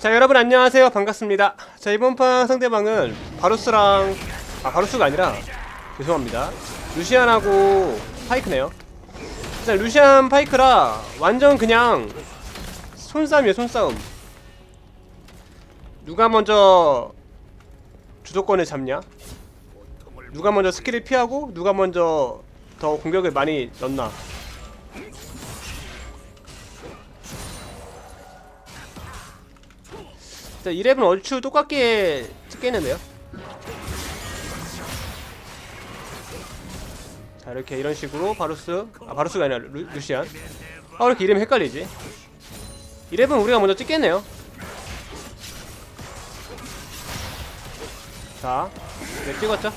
자 여러분 안녕하세요. 반갑습니다. 자 이번 판 상대방은 바루스랑 아 바루스가 아니라 죄송합니다. 루시안하고 파이크네요. 자 루시안 파이크라 완전 그냥 손싸움이에요 손싸움. 누가 먼저 주도권을 잡냐? 누가 먼저 스킬을 피하고 누가 먼저 더 공격을 많이 넣나 자, 이랩은 얼추 똑같게 찍겠는데요? 자, 이렇게 이런 식으로 바루스, 아, 바루스가 아니라 루, 루시안. 아, 왜 이렇게 이름이 헷갈리지? 이랩은 우리가 먼저 찍겠네요. 자, 네, 찍었죠?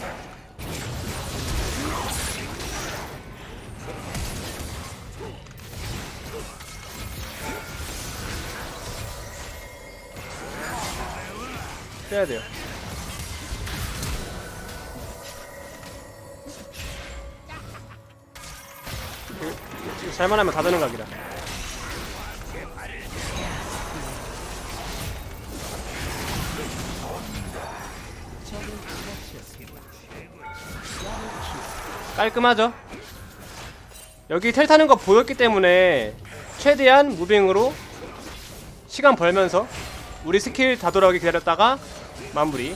빼야 돼요. 그, 잘만 하면 다 되는 각이라. 깔끔하죠? 여기 텔 타는 거 보였기 때문에 최대한 무빙으로 시간 벌면서 우리 스킬 다 돌아오게 기다렸다가 마무리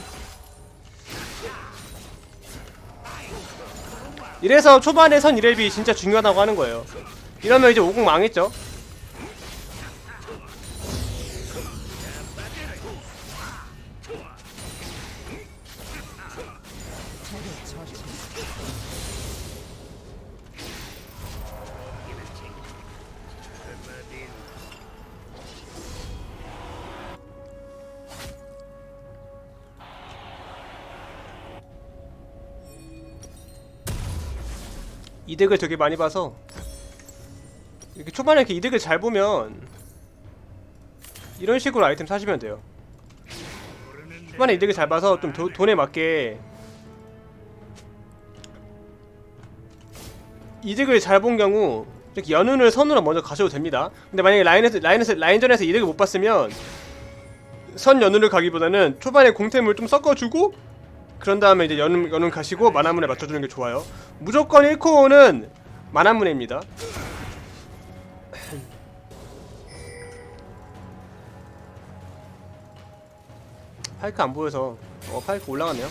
이래서 초반에 선 1렙이 진짜 중요하다고 하는 거예요. 이러면 이제 50 망했죠 이득을 되게 많이 봐서 이렇게 초반에 이렇게 이득을 잘 보면 이런 식으로 아이템 사시면 돼요. 초반에 이득을 잘 봐서 좀 도- 돈에 맞게 이득을 잘 본 경우 이렇게 연운을 선으로 먼저 가셔도 됩니다. 근데 만약에 라인에서, 라인에서, 라인전에서 이득을 못 봤으면 선 연운을 가기보다는 초반에 공템을 좀 섞어주고 그런 다음에 이제 연운, 연운 가시고 만화문에 맞춰주는 게 좋아요 무조건 1코어는 만화문에입니다 파이크 안 보여서 어 파이크 올라갔네요.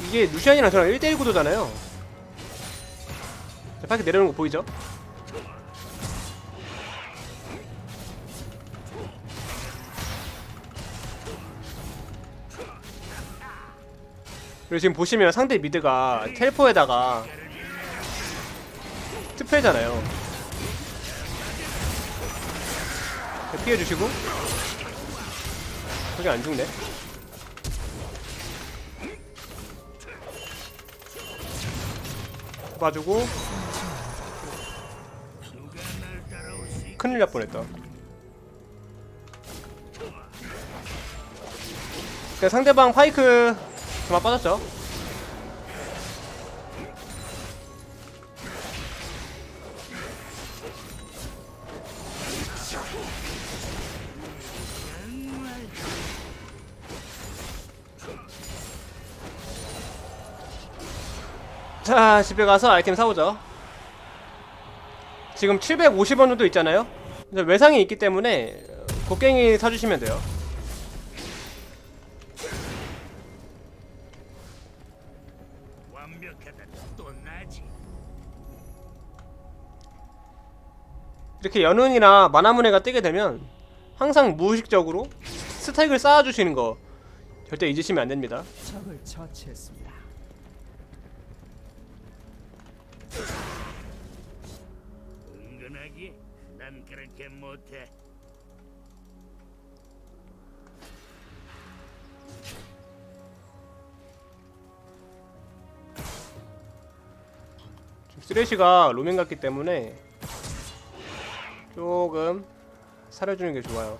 이게 루시안이랑 저랑 1대1 구도잖아요 자, 파이크 내려오는 거 보이죠? 그리고 지금 보시면 상대 미드가 텔포에다가 특패잖아요. 자, 피해주시고. 저게 안 죽네. 봐주고. 큰일 날 뻔했다. 그 상대방 파이크 그만 빠졌죠? 자 집에 가서 아이템 사오죠. 지금 750원 정도 있잖아요? 외상이 있기 때문에 곡괭이 사주시면 돼요 이렇게 연운이나 만화문해가 뜨게 되면 항상 무의식적으로 스택을 쌓아주시는 거 절대 잊으시면 안 됩니다 적을 처치했습니다. 은근하게 난 그렇게 못해 지금 쓰레쉬가 로밍 같기 때문에 조금 사려주는 게 좋아요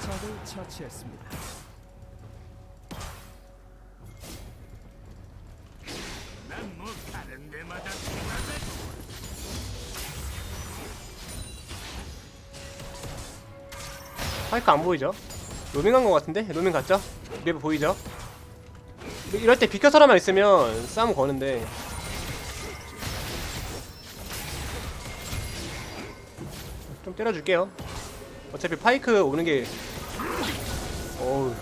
적을 처치했습니다. 난뭐 다른 데마다 파이크 안 보이죠? 로밍한 것 같은데? 로밍 같죠? 맵 보이죠? 이럴 때 비켜서라만 있으면 싸움 거는데. 좀 때려줄게요. 어차피 파이크 오는 게 어우.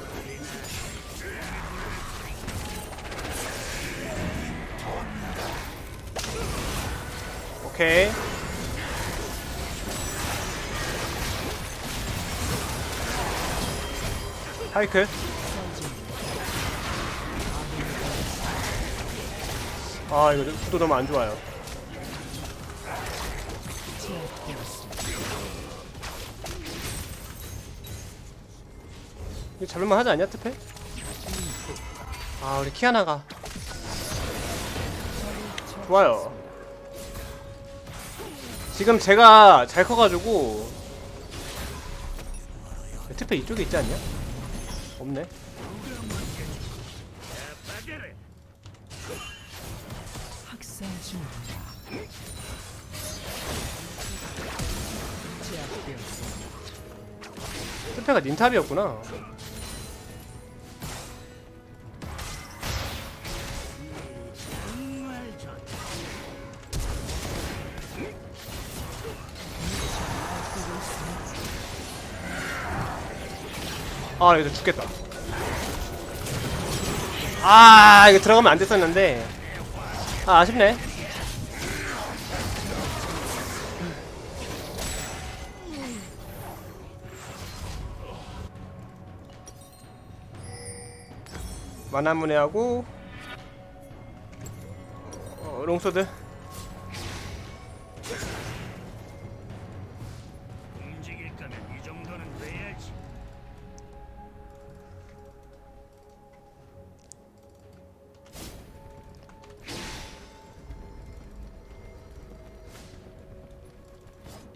오케이. 파이크 아 이거 구도 너무 안 좋아요 이거 잡을만 하지 않냐 트페? 아 우리 키아나가 좋아요 지금 제가 잘 커가지고 트페 이쪽에 있지 않냐? 없네 빠져라. 트페가 닌탑이었구나. 아 이거 죽겠다. 아 이거 들어가면 안 됐었는데. 아 아쉽네 만화문해하고 어, 롱소드 이.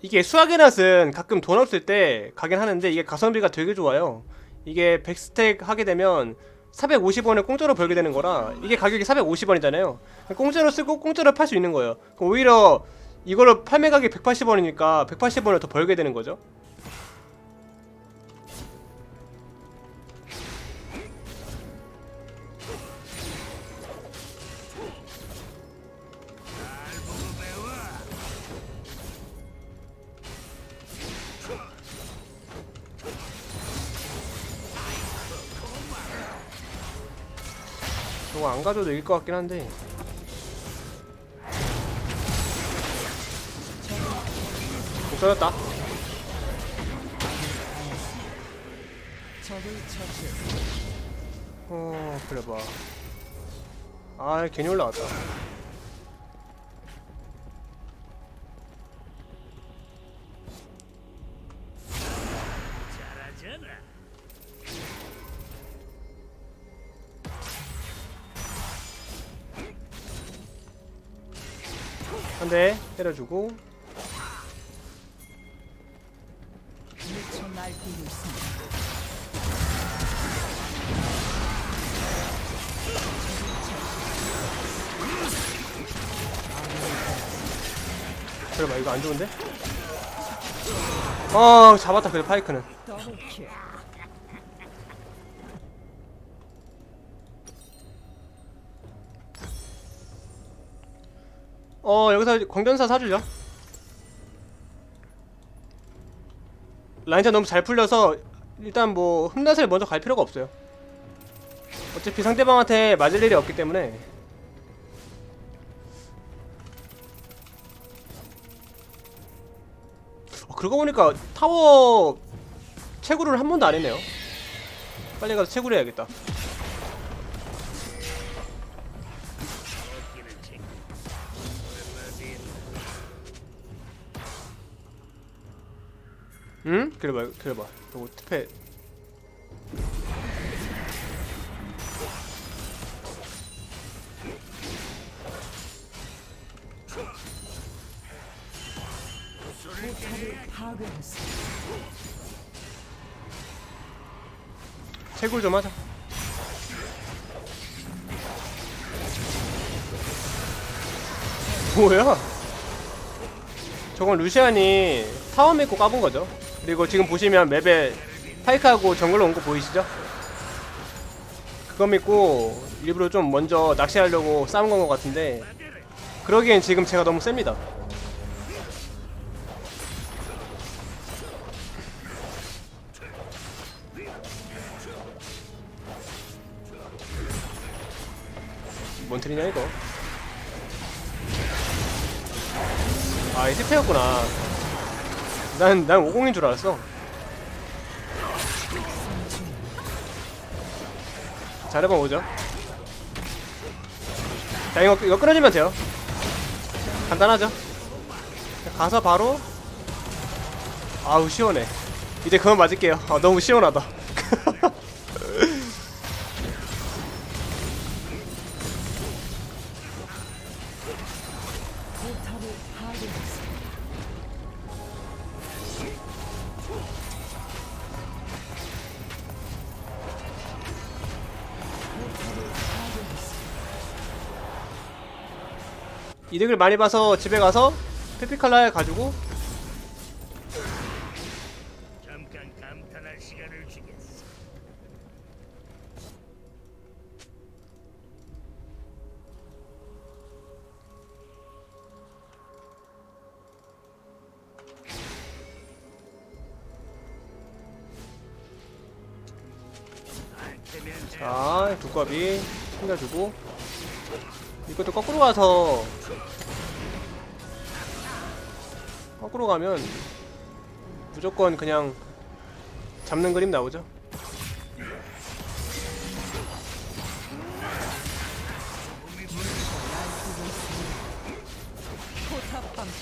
이게 수학의 낫은 가끔 돈 없을 때 가긴 하는데 이게 가성비가 되게 좋아요. 이게 100스택 하게 되면 450원을 공짜로 벌게 되는 거라 이게 가격이 450원이잖아요. 공짜로 쓰고 공짜로 팔 수 있는 거예요. 오히려 이거를 판매 가격이 180원이니까 180원을 더 벌게 되는 거죠. 안 가져도 이길 것 같긴 한데 처치했습니다. 어 그래 봐. 아 괜히 올라왔다. 한 대 때려주고 미쳐 날뛰고 있습니다. 그래 봐 이거 안 좋은데? 어 잡았다 그래 파이크는. 어 여기서 광전사 사주죠. 라인전 너무 잘 풀려서 일단 뭐 흠낫을 먼저 갈 필요가 없어요. 어차피 상대방한테 맞을 일이 없기 때문에. 어, 그러고 보니까 타워 채굴을 한 번도 안 했네요. 빨리 가서 채굴해야겠다 응? 그래 봐 그래 봐 이거 특패. 채굴 좀 하자. 뭐야? 저건 루시안이 타워 믿고 까본 거죠. 그리고 지금 보시면 맵에 파이크하고 정글로 온 거 보이시죠? 그거 믿고 일부러 좀 먼저 낚시하려고 싸운 건 것 같은데 그러기엔 지금 제가 너무 셉니다 뭔 틀이냐 이거 아, 이 스페였구나. 난, 난 50인 줄 알았어. 잘해봐 오죠. 자, 이거, 이거 끊어주면 돼요. 간단하죠? 가서 바로. 아우, 시원해. 이제 그만 맞을게요. 아, 너무 시원하다. 이득을 많이 봐서 집에 가서 페피칼라에 가지고. 자, 두꺼비 챙겨주고 이것도 거꾸로 가서 거꾸로 가면 무조건 그냥 잡는 그림 나오죠.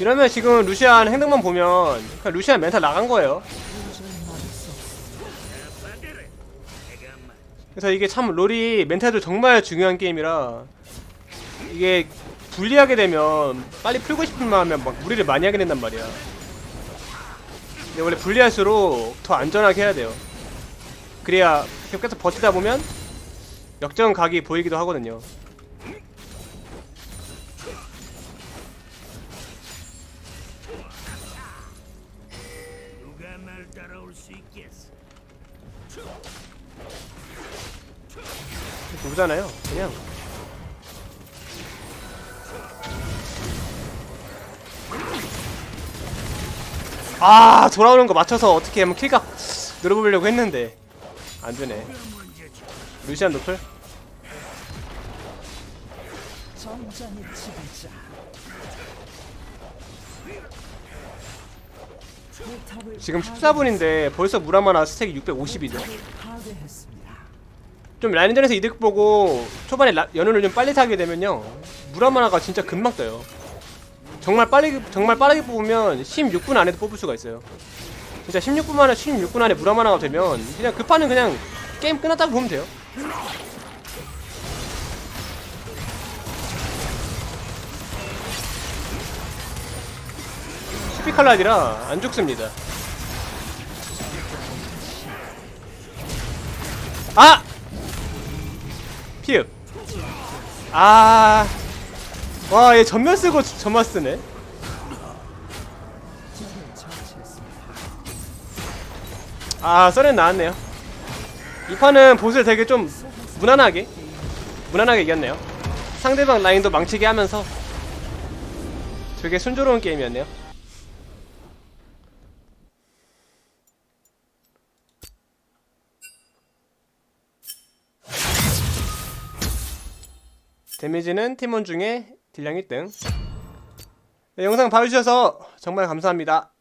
이러면 지금 루시안 행동만 보면 그냥 루시안 멘탈 나간 거예요. 그래서 이게 참 롤이 멘탈도 정말 중요한 게임이라 이게 불리하게 되면 빨리 풀고 싶은 마음에 막 무리를 많이 하게 된단 말이야. 근데 원래 불리할수록 더 안전하게 해야 돼요. 그래야 계속 버티다 보면 역전 각이 보이기도 하거든요. 누구잖아요. 그냥 아 돌아오는 거 맞춰서 어떻게 하면 킬각 늘어보려고 했는데 안 되네. 루시안 노플 지금 14분인데 벌써 무라마나 스택이 650이죠. 파괴했습니다. 좀 라인전에서 이득 보고 초반에 라, 연운을 좀 빨리 사게 되면요 무라마나가 진짜 금방 떠요. 정말 빨리 정말 빠르게 뽑으면 16분 안에도 뽑을 수가 있어요. 진짜 16분 만에 16분 안에 무라마나가 되면 그냥 그 판은 그냥 게임 끝났다고 보면 돼요. 스피칼라디라 안 죽습니다. 아! 피읍. 아. 와, 얘 전면 쓰고 전만 쓰네. 아, 썰은 나왔네요. 이 판은 보스를 되게 좀 무난하게, 무난하게 이겼네요. 상대방 라인도 망치게 하면서 되게 순조로운 게임이었네요. 데미지는 팀원 중에 딜량 1등. 네, 영상 봐주셔서 정말 감사합니다.